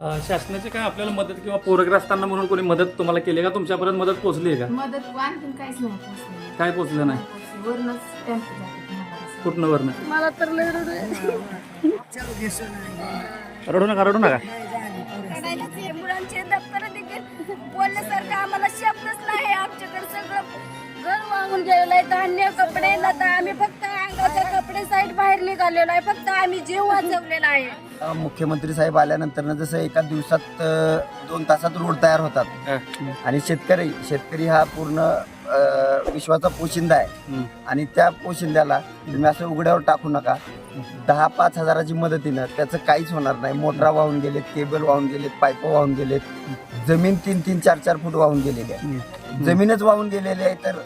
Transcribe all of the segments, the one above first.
शासनाची काय आपल्याला मदत किंवा पूरग्रस्तांना म्हणून कोणी मदत तुम्हाला केली का तुमच्यापर्यंत मदत पोहोचली आहे का मदत आणखीन काहीच नाही पोचलेलं. काय पोहोचलं नाही. वरूनच. कुठनं वरनं मला तर लय रडू येतं. रडू नका रडू नका रडायलाच हे मुलांचे दप्तर देखील बोलण्यासारखं आम्हाला शब्दच नाही आमच्याकडे सगळं घर वाहून गेलेलं आहे धान्य कपडे लता आम्ही फक्त निघालेलो आहे. फक्त आम्ही जीव वाचवलेला आहे. अ, मुख्यमंत्री साहेब आल्यानंतर जसं एका दिवसात अ, दोन तासात रोड तयार होतात. आणि शेतकरी शेतकरी हा पूर्ण अ, विश्वाचा पोशिंदा आहे. आणि त्या पोशिंद्याला तुम्ही असं उघड्यावर टाकू नका. दहा पाच हजाराची मदतीनं त्याचं काहीच होणार नाही. मोटरा वाहून गेलेत केबल वाहून गेलेत पाईप वाहून गेलेत. जमीन तीन तीन चार चार फूट वाहून गेलेली आहे. जमीनच वाहून गेलेली आहे तर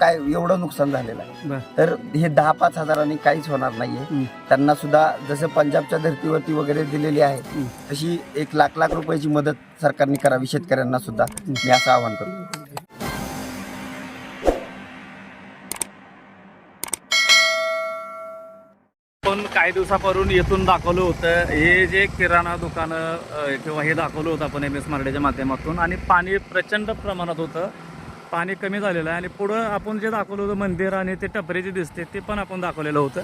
काय एवढं नुकसान झालेलं आहे. तर हे दहा पाच हजारांनी काहीच होणार नाहीये. हं. त्यांना सुद्धा जसं पंजाबच्या धर्तीवरती वगैरे दिलेली आहे हं. तशी एक लाख लाख रुपयाची मदत सरकारने करावी शेतकऱ्यांना सुद्धा. मी असं आवाहन करतो. पण काही दिवसापासून येथून दाखवलं होतं. हे जे किराणा दुकानं किंवा हे दाखवलं होतं आपण एम एस मार्डेच्या माध्यमातून. आणि पाणी प्रचंड प्रमाणात होतं. पाणी कमी झालेलं आहे आणि पुढं आपण जे दाखवलं होतं मंदिर आणि ते टपरे जे दिसते ते पण आपण दाखवलेलं होतं.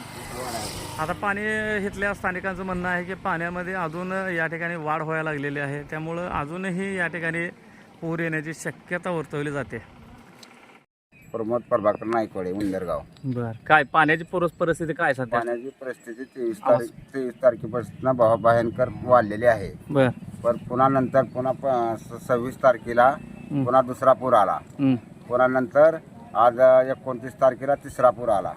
आता पाणी इथल्या स्थानिकांचं म्हणणं आहे की पाण्यामध्ये अजून या ठिकाणी वाढ व्हायला लागलेली आहे. त्यामुळं अजूनही या ठिकाणी पूर येण्याची शक्यता वर्तवली जाते. प्रमोद प्रभाकर नायकवाडे उंदरगाव. बर. काय पाण्याची पूर परिस्थिती काय सध्या? पाण्याची परिस्थिती तेवीस तारीख तेवीस तारखेपासून भयंकर वाढलेली आहे. बर. पण पुन्हा नंतर पुन्हा सव्वीस तारखेला पुन्हा दुसरा पूर आला. पुन्हा नंतर आज एकोणतीस तारखेला तिसरा पूर आला.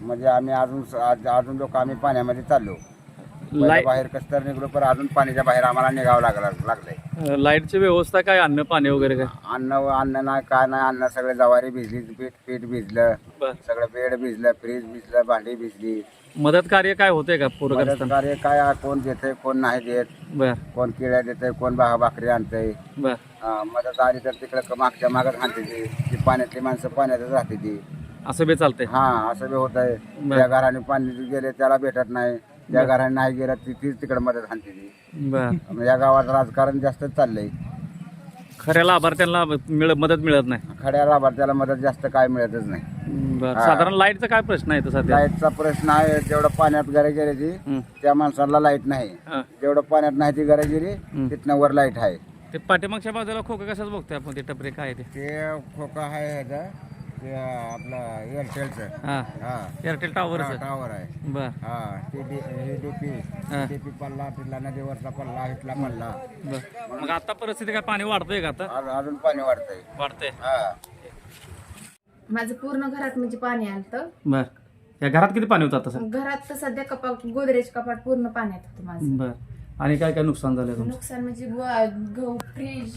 म्हणजे आम्ही अजून आज- अजून लोक आम्ही पाण्यामध्ये चाललो. पहिलं लाइट बाहेर कसं तर निघलो पण अजून पाण्याच्या बाहेर आम्हाला निघावं लागलं लागलंय. अ, लाईटची व्यवस्था काय? अन्न पाणी वगैरे काय? अन्न अन्न नाही काय नाही. अन्न सगळे जवारी भिजली पीठ पीठ भिजलं. बर. सगळं बेड भिजलं फ्रीज भिजलं भांडी भिजली. मदत कार्य काय होते का पूरग्रस्तांना कार्य काय आहे, कोण देते कोण नाही देत बर. कोण किड्या देते कोण बा भाकरी आणतंय. बर. अं, मदत आली तर तिकडे मागच्या मागत हाणते ती. ती पाण्यातली माणसं पाण्यातच राहते ती. असं बी चालतंय? हा असं बी होत आहे बर. त्या घराने पाणी गेले त्याला भेटत नाही. त्या घराने नाही गेलं ती तीच तिकडे मदत हाणते ती. बर. मग या गावात राजकारण जास्त चाललंय. खऱ्या लाभार्थ्यांना मिळ मदत मिळत नाही. खड्या लाभार्थ्याला मदत जास्त काय मिळतच नाही. बर. हा. साधारण लाईटचा काय प्रश्न आहे इथं सध्या? लाईटचा प्रश्न आहे जेवढं पाण्यात गेले ती हं, त्या माणसाला लाइट नाही. हा. जेवढं पाण्यात नाही ती घरे गेली हं. तिथनं वर लाइट आहे. ते पाठीमागच्या बाजूला खोकं कशाच बघतोय आपण? ते टपरे काय आहे ते? ते खोका आहे ह्याचं ते आपलं एअरटेलचं. हा. हा. एअरटेल टॉवरच टावर आहे. बर. हा ते डी हे डीपी हा. डीपी पल्ला तिथला नदीवरचा पल्ला इथला पल्ला बर. मग आता परिस्थिती काय? पाणी वाढतंय का आता? अजून पाणी वाढतंय. वाढतंय. हा. माझं पूर्ण घरात म्हणजे पाणी आलतं. बर. या घरात किती पाणी होतं आता सर? घरात तर सध्या कपाट गोदरेज कपाट पूर्ण पाण्यात होतं माझं. बर. आणि काय काय नुकसान झालं तुमचं? नुकसान म्हणजे गु- गहू फ्रीज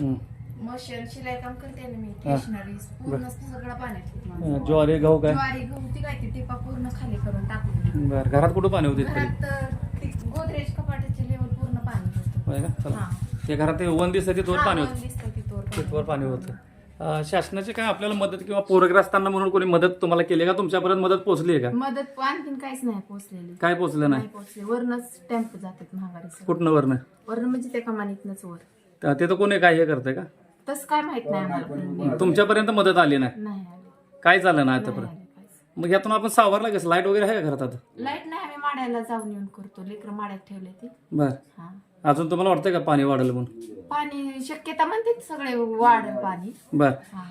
हं. मशीन शिलाई काम करते ना मी स्टेशनरी पूर्ण सगळं पाण्यात होतं माझं. अं, ज्वारी गहू काय? ज्वारी गहू ती काय ती टिपा पूर्ण खाली करून टाकून बर. घरात कुठं पाणी होते घरात तर ती गोदरेज कपाटाचे लेवल पूर्ण पाणी होतं. चला. हा. ते घरात ते वन दिसतं तिथवर हा, पाणी वन होतं. दिसतं तिथवर पाणी. तिथवर पाणी होतं. शासनाची काय आपल्याला मदत किंवा पूरग्रस्तांना म्हणून कोणी मदत तुम्हाला केली आहे का? तुमच्यापर्यंत मदत पोहोचली आहे का? मदत आणखीन काहीच नाही पोहोचलेली. काय पोहोचलं नाही? नाही पोहोचले. वरनच स्टॅम्प जातात महागारी कुठनं वरनं? वरण म्हणजे ते कमानीतनच वर. त्या- ते तर कोणी काय हे करतंय का? तसं काय माहीत नाही आम्हाला. पण. तुमच्यापर्यंत मदत आली नाही? नाही आले. काय झालं नाही नाही आतापर्यंत? काहीच. मग यातून आपण सावरला कसं? लाइट वगैरे आहे का घरात आता? लाइट नाही आम्ही माड्याला जाऊन येऊन करतो. लेकर माड्यात ठेवले ती. बर. हा. अजून तुम्हाला वाटतंय का पाणी वाढेल म्हणून? पाणी शक्यता म्हणते सगळे वाढेल पाणी. बर. हा.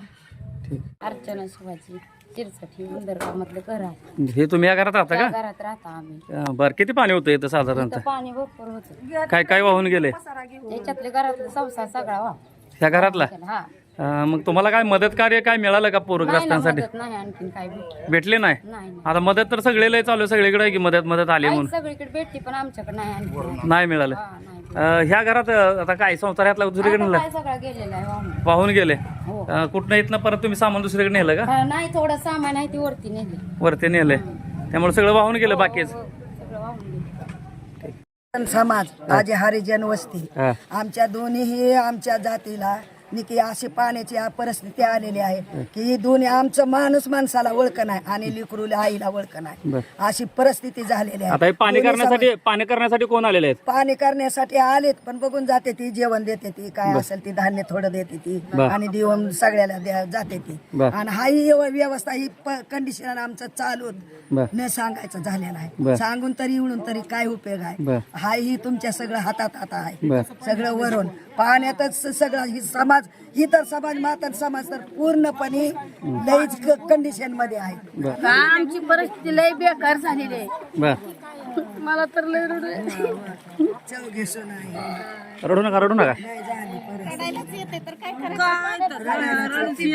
ठीक. अर्चना शिवाजी चिरसाठी उंदरगावमधलं घर आहे हे तुम्ही या घरात राहता त्या का घरात राहता आम्ही. अं, बर. किती पाणी होतं इथं साधारणतः? पाणी भरपूर होतं. काय काय वाहून गेले? याच्यातले घरातलं संसार सगळा वा ह्या घरातला? हा. मग तुम्हाला काय मदत कार्य काय मिळालं का पूरग्रस्तांसाठी मदत नाही आणखीन काय भेट भेटले नाही? नाही नाही. आता मदत तर सगळे लय चालू आहे सगळीकडे आहे की मदत मदत आली आहे म्हणून? सगळीकडे भेटते पण आमच्याकडे नाही आणखी नाही. मिळालं. हा नाही अं, ह्या घरात अं, आता काय संसारातला दुसरीकडे आता नेलं? काय सगळं गेलेलं आहे वाहून. वाहून गेले. हो. अं, कुठनं इथनं परत तुम्ही सामान दुसरीकडे नेलं का? हा, नाही थोडं सामान आहे ती वरती नेली. वरती नेले. त्यामुळे सगळं वाहून गेलं बाकीच. हो, सगळं वाहून गेलं. समाज आजी हरिजन वस्ती. हा. आमच्या दोन्हीही आमच्या जातीला नि की अशी पाण्याची आ- परिस्थिती आलेली आहे की ही दोन्ही आमचं माणूस माणसाला ओळख नाही आणि लिकरूला आईला ओळख नाही. अशी परिस्थिती झालेली आहे. आता हे पाणी दोन्ही करण्यासाठी पाणी करण्यासाठी कोण आलेले आहेत? पाणी करण्यासाठी आलेत पण बघून जाते ती जेवण देते ती काय असेल ती धान्य थोडं देते ती आणि दिवण सगळ्याला द्या- जाते ती. बर. आणि हा ही व्यव- व्यवस्था ही कंडिशन आमचं चालून बर. न सांगायचं झालेलं बर. आहे सांगून तरी इवडून तरी काय उपयोग बर. आहे? हा ही तुमच्या सगळं हातात हात आहे. बर. सगळं वरून. पाण्यातच सगळं ही समाज ही तर समाज मातर समाज तर पूर्णपणे लईच कंडिशनमध्ये आहे. आमची परिस्थिती लय बेकार झालेली आहे. बर. मला तर लय रडू येते. चौघेसो नाही. रडू नका रडू नका. लय झाली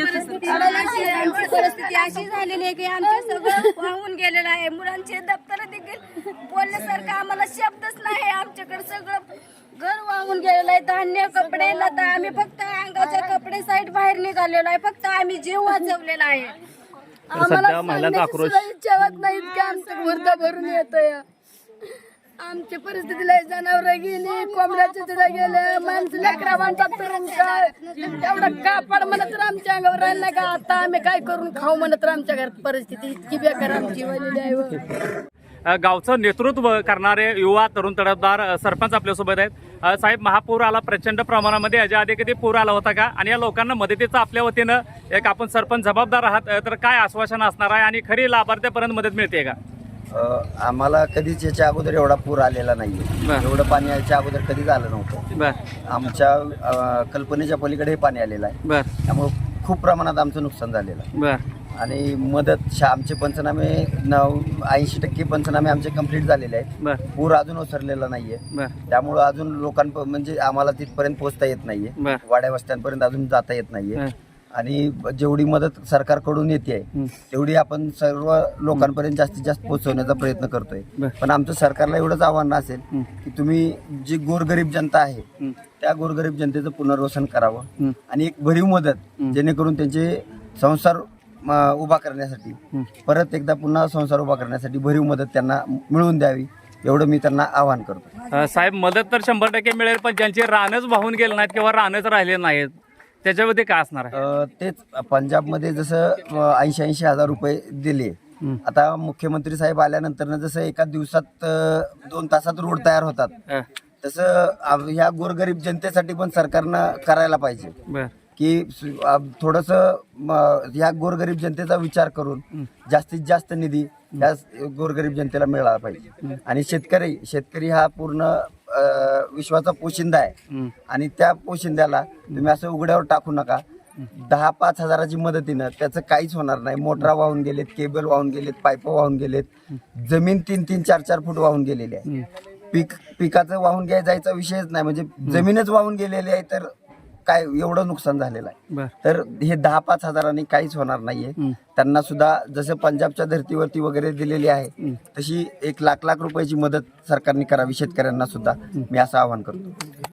परिस्थिती. आमची परिस्थिती अशी झालेली आहे की आमचं सगळं वाहून गेलेलं आहे. मुलांचे दप्तर देखील बोलण्यासारखं आम्हाला शब्दच नाही आमच्याकडे सगळं घर वाहून गेलेलं आहे धान्य कपडे लता. आम्ही फक्त अंगाचे कपडे साईड बाहेर निघालेलो आहे. फक्त आम्ही जीव वाचवलेला आहे. सध्या महिलांचा आक्रोश इच्छा होत नाहीत की आमचं गुर्द भरून येतोय. आमची परिस्थिती लय जनावर गेली. कोंबड्याचे तिला गेले माणसं लेकरा म्हणतात एवढं कापड म्हणत तर आमच्या अंगावर राहिलं का? आता आम्ही काय करून खाऊ म्हणत तर आमच्या घरात परिस्थिती इतकी बेकार आमची झालेली आहे. व. गावचं नेतृत्व करणारे युवा तरुण तडफदार सरपंच आपल्यासोबत आहेत. साहेब महापूर आला प्रचंड प्रमाणामध्ये. याच्या आधी कधी पूर आला होता का? आणि या लोकांना मदतीचं आपल्या वतीनं एक आपण सरपंच जबाबदार आहात. तर काय आश्वासन असणार आहे आणि खरी लाभार्थ्यापर्यंत मदत मिळते का? आम्हाला कधीच याच्या अगोदर एवढा पूर आलेला बर. एवढं पाणी याच्या अगोदर कधीच आलं नव्हतं. बर. आमच्या कल्पनेच्या पलीकडे पाणी आलेलं आहे. बर. त्यामुळे खूप प्रमाणात आमचं नुकसान झालेलं आहे. बर. आणि मदत शा आमचे पंचनामे नऊ ऐंशी टक्के पंचनामे आमचे कंप्लीट झालेले आहेत बर पूर अजून ओसरलेला नाहीये बर त्यामुळं अजून लोकांप म्हणजे आम्हाला तिथपर्यंत पोहोचता येत नाहीये बर. वाड्या वस्त्यांपर्यंत अजून जाता येत नाहीये हं. आणि जेवढी मदत सरकारकडून येते हं. तेवढी आपण सर्व लोकांपर्यंत जास्तीत जास्त पोहोचवण्याचा प्रयत्न करतोय बर. पण आमचं सरकारला एवढंच आव्हान असेल हं. की तुम्ही जी गोरगरीब जनता आहे हं. त्या गोरगरीब जनतेचं पुनर्वसन करावं हं. आणि एक भरीव मदत जेणेकरून त्यांचे संसार म, उभा करण्यासाठी. परत एकदा पुन्हा संसार उभा करण्यासाठी भरीव मदत त्यांना मिळवून द्यावी एवढं मी त्यांना आवाहन करतो. अ, साहेब मदत तर शंभर टक्के मिळेल पण ज्यांची रानच वाहून गेले नाहीत किंवा रानच राहिले नाहीत त्याच्यामध्ये काय असणार आहे? अ, तेच पंजाबमध्ये जसं ऐंशी ऐंशी हजार रुपये दिले. आता मुख्यमंत्री साहेब आल्यानंतर जसं एका दिवसात अ, दोन तासात रोड तयार होतात. अ, तसं आ- ह्या गोरगरीब जनतेसाठी पण सरकारनं करायला पाहिजे. बर. की थोडंसं ह्या गोरगरीब जनतेचा विचार करून जास्तीत जास्त निधी या गोरगरीब जनतेला मिळाला पाहिजे. आणि शेतकरी शेतकरी हा पूर्ण विश्वाचा पोशिंदा आहे. आणि त्या पोशिंद्याला तुम्ही असं उघड्यावर टाकू नका. दहा पाच हजाराची मदतीनं त्याचं काहीच होणार नाही. मोटरा वाहून गेलेत केबल वाहून गेलेत पाईप वाहून गेलेत. जमीन तीन तीन चार चार फूट वाहून गेलेली आहे. पीक पिकाचं वाहून घ्याय जायचा विषयच नाही. म्हणजे जमीनच वाहून गेलेली आहे तर काय एवढं नुकसान झालेलं आहे. तर हे दहा पाच हजारांनी काहीच होणार नाहीये. त्यांना सुद्धा जसं पंजाबच्या धर्तीवरती वगैरे दिलेली आहे तशी एक लाख लाख रुपयाची मदत सरकारने करावी शेतकऱ्यांना सुद्धा. मी असं आवाहन करतो.